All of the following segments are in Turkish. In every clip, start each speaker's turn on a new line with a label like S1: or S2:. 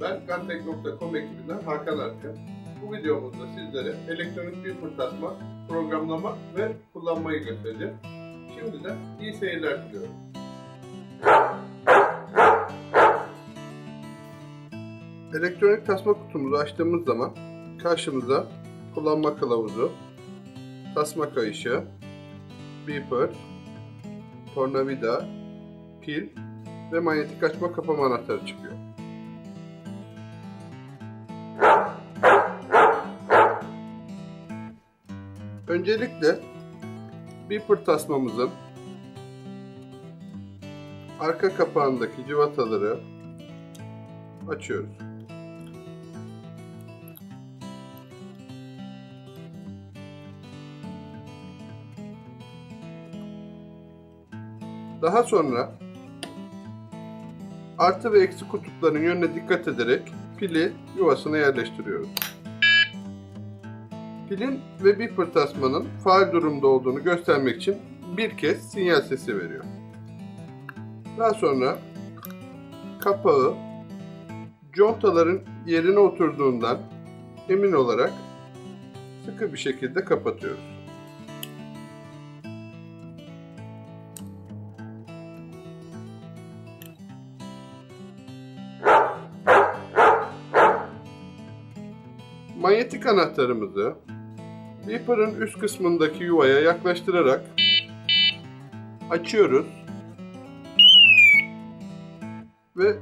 S1: hakantek.com ekibinden Hakan Arka. Bu videomuzda sizlere elektronik bir fırtasma, programlama ve kullanmayı göstereceğim. Şimdiden iyi seyirler diliyorum. Elektronik tasma kutumuzu açtığımız zaman karşımıza kullanma kılavuzu, tasma kayışı, beeper, tornavida, pil ve manyetik açma kapama anahtarı çıkıyor. Öncelikle beeper tasmamızın arka kapağındaki civataları açıyoruz. Daha sonra artı ve eksi kutupların yönüne dikkat ederek pili yuvasına yerleştiriyoruz. Pilin ve bir tasmanın faal durumda olduğunu göstermek için bir kez sinyal sesi veriyor. Daha sonra kapağı contaların yerine oturduğundan emin olarak sıkı bir şekilde kapatıyoruz. Manyetik anahtarımızı Beeper'ın üst kısmındaki yuvaya yaklaştırarak açıyoruz. Ve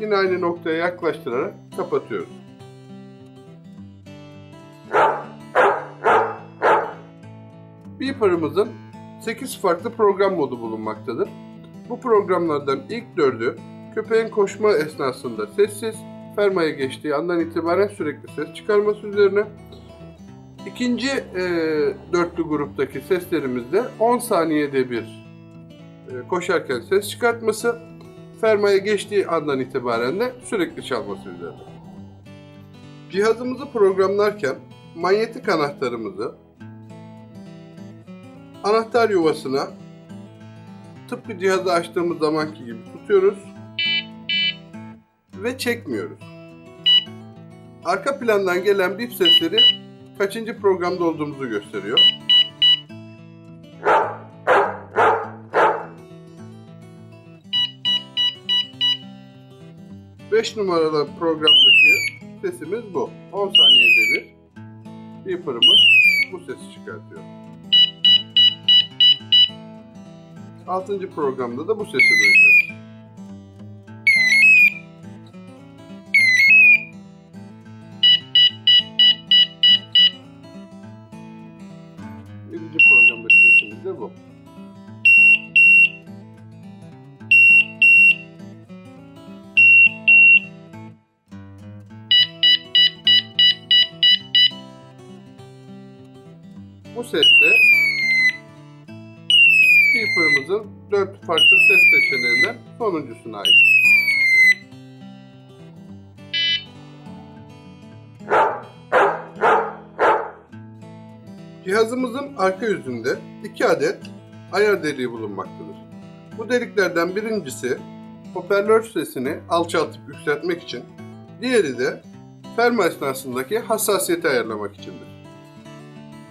S1: yine aynı noktaya yaklaştırarak kapatıyoruz. Beeper'ımızın 8 farklı program modu bulunmaktadır. Bu programlardan ilk dördü köpeğin koşma esnasında sessiz, fermaya geçtiği andan itibaren sürekli ses çıkarması üzerine. İkinci e, dörtlü gruptaki seslerimizde 10 saniyede bir e, koşarken ses çıkartması, fermaya geçtiği andan itibaren de sürekli çalması üzerine. Cihazımızı programlarken manyetik anahtarımızı anahtar yuvasına tıpkı cihazı açtığımız zamanki gibi tutuyoruz ve çekmiyoruz. Arka plandan gelen bip sesleri kaçıncı programda olduğumuzu gösteriyor. Beş numaralı programdaki sesimiz bu. 10 saniyede bir beeper'ımız bu sesi çıkartıyor. Altıncı programda da bu sesi duyacağız. Bu. Bu seste Beeper'ımızın dört farklı ses seçeneğinden sonuncusuna ait. Cihazımızın arka yüzünde iki adet ayar deliği bulunmaktadır. Bu deliklerden birincisi hoparlör sesini alçaltıp yükseltmek için, diğeri de ferma esnasındaki hassasiyeti ayarlamak içindir.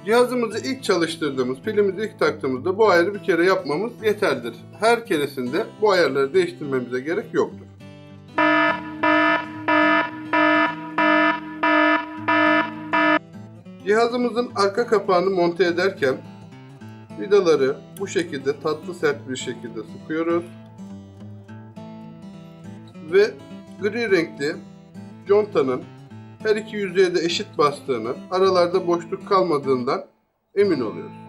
S1: Cihazımızı ilk çalıştırdığımız, pilimizi ilk taktığımızda bu ayarı bir kere yapmamız yeterlidir. Her keresinde bu ayarları değiştirmemize gerek yoktur. Cihazımızın arka kapağını monte ederken vidaları bu şekilde tatlı sert bir şekilde sıkıyoruz. Ve gri renkli contanın her iki yüzeye de eşit bastığını, aralarda boşluk kalmadığından emin oluyoruz.